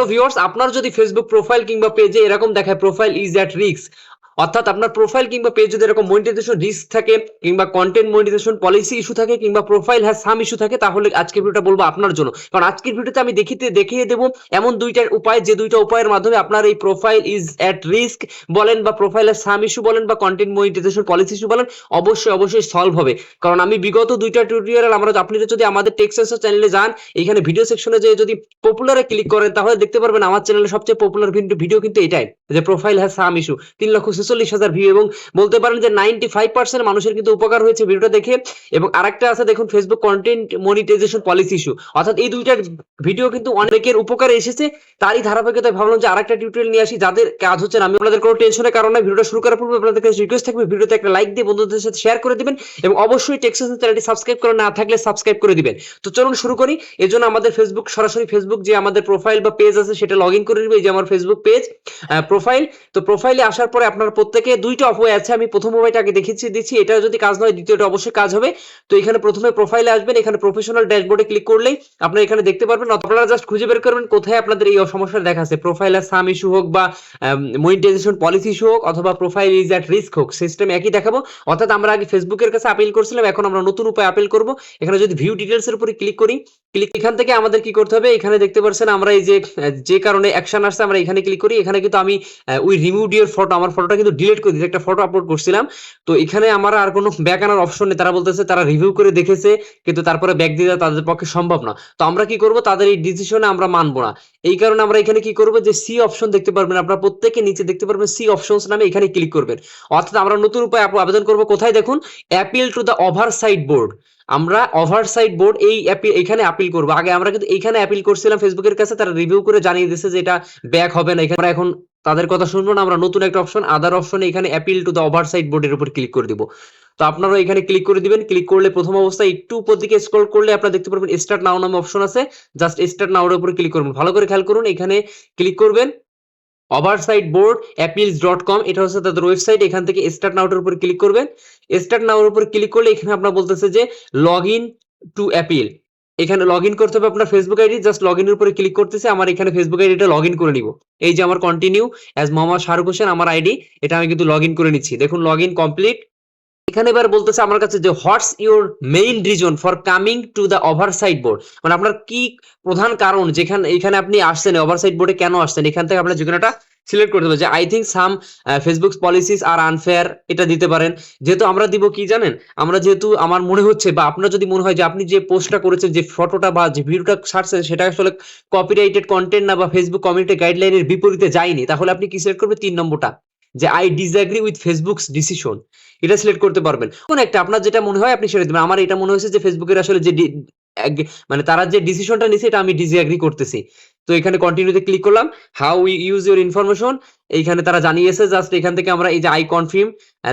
Hello viewers আপনার যদি Facebook profile কিংবা পেজে এরকম দেখায় প্রোফাইল ইজ অ্যাট রিস্ক অর্থাৎ আপনার প্রোফাইল কিংবা পেজ যদি এরকম মনিটাইজেশন রিস্ক থাকে কিংবা কন্টেন্ট মনিটাইজেশন পলিসি ইস্যু থাকে কিংবা প্রোফাইল হ্যাজ সাম ইস্যু থাকে, তাহলে আজকের ভিডিওটা বলব আপনার জন্য। কারণ আজকের ভিডিওতে আমি দেখিতে, দেখিয়ে দেবো এমন দুইটা উপায়, যে দুইটা উপায়ের মাধ্যমে আপনার এই প্রোফাইল ইজ অ্যাট রিস্ক বলেন বা প্রোফাইলের সাম ইস্যু বলেন বা কন্টেন্ট মনিটাইজেশন পলিসি ইস্যু বলেন, অবশ্যই অবশ্যই সলভ হবে। কারণ আমি বিগত দুইটা টিউটোরিয়াল আমরা আপনি যদি আমাদের টেক্সাস চ্যানেলে যান, এখানে ভিডিও সেকশনে যে যদি পপুলারে ক্লিক করেন, তাহলে দেখতে পারবেন আমার চ্যানেলে সবচেয়ে পপুলার ভিডিও কিন্তু এটাই, যে প্রোফাইল হ্যাজ সাম ইস্যু তিন লক্ষ ছেচল্লিশ হাজার ভিউ এবং বলতে পারেন যে নাইনটি ফাইভ পার্সেন্ট মানুষের কিন্তু উপকার হয়েছে ভিডিওটা দেখে। এবং আরেকটা আছে দেখুন Facebook content monetisation policy issue অর্থাৎ এই দুইটার ভিডিও কিন্তু অনেকের উপকারে এসেছে। তারই ধারাবাহিকতায় ভাবলাম যে আরেকটা টিউটোরিয়াল নিয়ে আসি। যাদের কাজ হচ্ছে না, আমি আপনাদের কোনো টেনশনের কারণে ভিডিওটা শুরু করার পূর্বে আপনাদের কাছে রিকোয়েস্ট থাকবে ভিডিওতে একটা লাইক দিয়ে বন্ধুদের সাথে শেয়ার করে দিবেন এবং অবশ্যই টেক্সাস চ্যানেলটি সাবস্ক্রাইব করে না থাকলে সাবস্ক্রাইব করে দিবেন। তো চলুন শুরু করি। এর জন্য আমাদের ফেসবুক সরাসরি ফেসবুক যে আমাদের প্রোফাইল বা পেজ আছে, সেটা লগ ইন করে নিবে। এই যে আমার ফেসবুক পেজ প্রোফাইল তো প্রোফাইলে আসার পরে আপনার প্রত্যেকে দুইটা অফওয়ে আছে। আমি প্রথম আগে দেখিয়েছি, দিচ্ছি। এটা যদি কাজ নয় দ্বিতীয়টা অবশ্যই কাজ হবে। তো এখানে প্রথমে প্রোফাইলে আসবেন। এখানে প্রফেশনাল ড্যাশবোর্ডে ক্লিক করলেই আপনারা এখানে দেখতে পারবেন। আপনারা জাস্ট খুঁজে বের করবেন কোথায় আপনাদের এই সমস্যা দেখা আছে। প্রোফাইলের সাম ইস্যু হোক বা মনিটাইজেশন পলিসি ইস্যু হোক অথবা প্রোফাইল ইজ অ্যাট রিস্ক হোক সিস্টেম একই দেখাবো। অর্থাৎ আমরা আগে ফেসবুকের কাছে আপিল করছিলাম, এখন আমরা নতুন উপায় আপিল করব। এখানে যদি ভিউ ডিটেলস এর উপরে ক্লিক করি ক্লিক এখান থেকে আমাদের কি করতে হবে? এখানে দেখতে পাচ্ছেন আমরা এই যে যে কারণে অ্যাকশন আসছে, আমরা এখানে ক্লিক করি। এখানে কিন্তু আমি উই রিমুভ ইউর ফটো আমার ফটোটা কিন্তু ডিলিট করে দিয়েছি। একটা ফটো আপলোড করছিলাম। তো এখানে আমার আর কোনো ব্যাক আনার অপশন নেই। তারা বলতেছে, তারা রিভিউ করে দেখেছে, কিন্তু তারপরে ব্যাক দিয়ে দেওয়া তাদের পক্ষে সম্ভব না। তো আমরা কি করব? তাদের এই ডিসিশনে আমরা মানবো না। এই কারণে আমরা এখানে কি করব? যে সি অপশন দেখতে পারবেন। আপনারা প্রত্যেকে নিচে দেখতে পারবেন সি অপশনস নামে এখানে ক্লিক করবেন। অর্থাৎ আমরা নতুন উপায় আবেদন করব কোথায়? দেখুন appeal to the oversight board আমরা ওভারসাইট বোর্ড এই এখানে আপিল করব। আগে আমরা কিন্তু এখানে আপিল করছিলাম ফেসবুকের কাছে। তারা রিভিউ করে জানিয়ে দিয়েছে যে এটা ব্যাক হবে না। এখানে এখন তাদের কথা শুনব না, আমরা নতুন একটা অপশন আদার অপশনে এখানে অ্যাপিল টু দ্য ওভারসাইট বোর্ডের উপর ক্লিক করে দিব। তো আপনারা এখানে ক্লিক করে দিবেন ক্লিক করলে প্রথম অবস্থায় একটু উপর দিকে স্ক্রল করলে আপনারা দেখতে পারবেন স্টার্ট নাও নামে অপশন আছে জাস্ট স্টার্ট নাও এর উপর ক্লিক করবেন। ভালো করে খেয়াল করুন, এখানে ক্লিক করবেন oversight board appeals dot com এটা হচ্ছে তাদের ওয়েবসাইট এখান থেকে স্টার্ট নাউটের উপর ক্লিক করবেন। স্টার্ট নাউর উপর ক্লিক করলে এখানে আপনার বলতেছে যে লগ ইন টু অ্যাপিল এখানে লগ ইন করতে হবে আপনার ফেসবুক আইডি জাস্ট লগ ইনের উপরে ক্লিক করতেছে, আমার এখানে ফেসবুক আইডিটা লগ ইন করে নিব। এই যে আমার কন্টিনিউ অ্যাজ মোহাম্মদ শাহরুখ হোসেন, আমার আইডি এটা আমি কিন্তু লগ ইন করে নিচ্ছি। দেখুন লগ ইন কমপ্লিট এখানে এবার বলতেছে আমার কাছে যে what's your main reason for coming to the oversight board মানে আপনার কি প্রধান কারণ যেখানে এখানে আপনি আসছেন ওভারসাইড বোর্ডে কেন আসছেন? এখান থেকে আপনার যেকোনোটা সিলেক্ট করতে হবে যে I think some Facebook policies are unfair এটা দিতে পারেন। যেহেতু আমরা দিব কি জানেন? আমরা যেহেতু, আমার মনে হচ্ছে বা আপনার যদি মনে হয় যে, আপনি যে পোস্টটা করেছেন, যে ফটোটা বা যে ভিডিওটা ছাড়ছেন, সেটা আসলে কপিরাইটেড কন্টেন্ট না বা ফেসবুক কমিউনিটি গাইডলাইনের বিপরীতে যায়নি, তাহলে আপনি কি সিলেক্ট করবেন তিন নম্বরটা। যে I disagree with Facebook's decision এটা সিলেক্ট করতে পারবেন। কোন একটা, আপনার যেটা মনে হয় আপনি সেটা দিবেন। আমার এটা মনে হয়েছে যে ফেসবুকের আসলে যে মানে তারা যে ডিসিশনটা নিছে, এটা আমি ডিসঅ্যাগ্রি করতেছি। তো এখানে কন্টিনিউতে ক্লিক করলাম। How we use your information এইখানে তারা জানিয়েছে জাস্ট এখান থেকে আমরা এই যে I confirm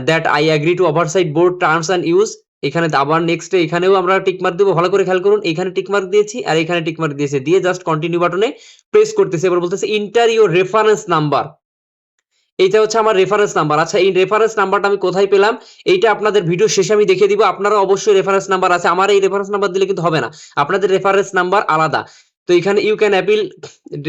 that I agree to oversight board terms and use এখানে আবার নেক্সট এখানেও আমরা টিকমার্ক দেবো। ভালো করে খেয়াল করুন, এখানে টিকমার্ক দিয়েছি আর এখানে টিকমার্ক দিয়েছে। দিয়ে জাস্ট কন্টিনিউ বাটনে প্রেস করতেছে। এবার বলতেছে ইন্টার ইউর রেফারেন্স নাম্বার এইটা হচ্ছে আমার রেফারেন্স নাম্বার আচ্ছা এই রেফারেন্স নাম্বারটা আমি কোথায় পেলাম? এইটা আপনাদের ভিডিও শেষে আমি দেখিয়ে দিব। আপনারা অবশ্যই রেফারেন্স নাম্বার আছে। আমার এই রেফারেন্স নাম্বার দিলে কিন্তু হবে না। আপনাদের রেফারেন্স নাম্বার আলাদা। তো এখানে you can appeal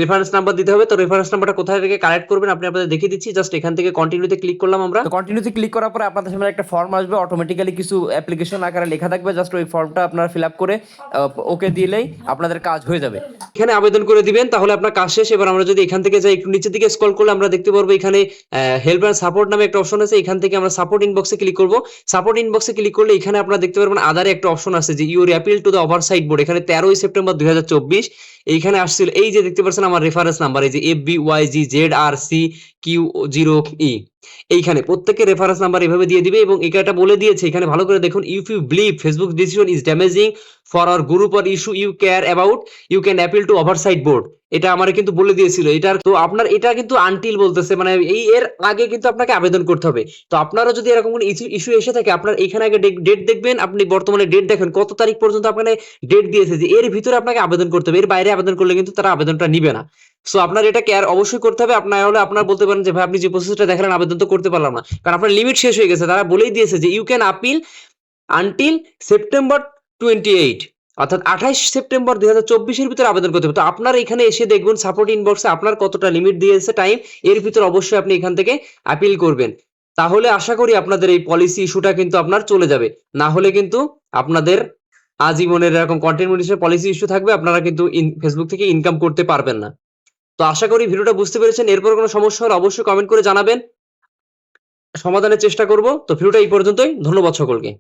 reference number দিতে হবে। তো রেফারেন্স নাম্বারটা কোথায় থেকে কালেক্ট করবেন আপনি আপনাদের দেখিয়ে দিচ্ছি। জাস্ট এখান থেকে কন্টিনিউতে ক্লিক করলাম আমরা। তো কন্টিনিউতে ক্লিক করার পরে আপনাদের সামনে একটা ফর্ম আসবে। অটোমেটিক্যালি কিছু অ্যাপ্লিকেশন আকারে লেখা থাকবে। জাস্ট ওই ফর্মটা আপনারা ফিল আপ করে ওকে দিলেই আপনাদের কাজ হয়ে যাবে। এখানে আবেদন করে দিবেন। তাহলে আপনার কাজ শেষ। এবার আমরা যদি এখান থেকে যাই একটু নিচের দিকে স্ক্রল করলে আমরা দেখতে পারব এখানে হেল্প অ্যান্ড সাপোর্ট নামে একটা অপশন আছে। এখান থেকে আমরা সাপোর্ট ইনবক্সে ক্লিক করব। সাপোর্ট ইনবক্সে ক্লিক করলে এখানে আপনারা দেখতে পারবেন আদারে একটা অপশন আছে যে your appeal to the oversight board এখানে তেরোই সেপ্টেম্বর দুই হাজার চব্বিশ। এইখানে আসছিল, এই যে দেখতে পাচ্ছেন আমার রেফারেন্স নাম্বার এই যে F B Y G Z R C Q zero E এইখানে প্রত্যেকের রেফারেন্স নাম্বার এভাবে দিয়ে দিবে এবং এটা বলে দিয়েছে, এখানে ভালো করে দেখুন if you believe Facebook decision is damaging for our group or issue you care about you can appeal to oversight board এটা আমার কিন্তু বলে দিয়েছিল। এটার তো আপনার, এটা কিন্তু আনটিল বলতেছে। মানে এই এর আগে কিন্তু আপনাকে আবেদন করতে হবে। তো আপনারা যদি এরকম কোনো ইস্যু এসে থাকে, আপনার এখানে আগে ডেট দেখবেন। আপনি বর্তমানে ডেট দেখেন, কত তারিখ পর্যন্ত আপনাকে ডেট দিয়েছে যে এর ভিতরে আপনাকে আবেদন করতে হবে। এর বাইরে আবেদন করলে কিন্তু তারা আবেদনটা নিবে না। সো আপনার এটা কেয়ার অবশ্যই করতে হবে। আপনার হলে আপনার বলতে পারেন যে, ভাই, আপনি যে প্রসেসটা দেখালেন, আবেদন তো করতে পারলাম না। কারণ আপনার লিমিট শেষ হয়ে গেছে। তারা বলেই দিয়েছে যে you can appeal until September twenty eight, অর্থাৎ আঠাইশ সেপ্টেম্বর দুই হাজার চব্বিশের ভিতরে আবেদন করতে হবে। তো আপনার এখানে এসে দেখবেন সাপোর্ট ইনবক্সে আপনার কতটা লিমিট দিয়েছে টাইম এর ভিতর অবশ্যই আপনি এখান থেকে আপিল করবেন। তাহলে আশা করি আপনাদের এই পলিসি ইস্যুটা কিন্তু আপনার চলে যাবে। না হলে কিন্তু আপনাদের আজীবনের এরকম কন্টেন্ট পলিসি ইস্যু থাকবে, আপনারা কিন্তু ফেসবুক থেকে ইনকাম করতে পারবেন না। তো আশা করি ভিডিওটা বুঝতে পেরেছেন। এরপর কোনো সমস্যা হলে অবশ্যই কমেন্ট করে জানাবেন। সমাধানের চেষ্টা করব। তো ভিডিওটা এই পর্যন্তই। ধন্যবাদ সকলকে।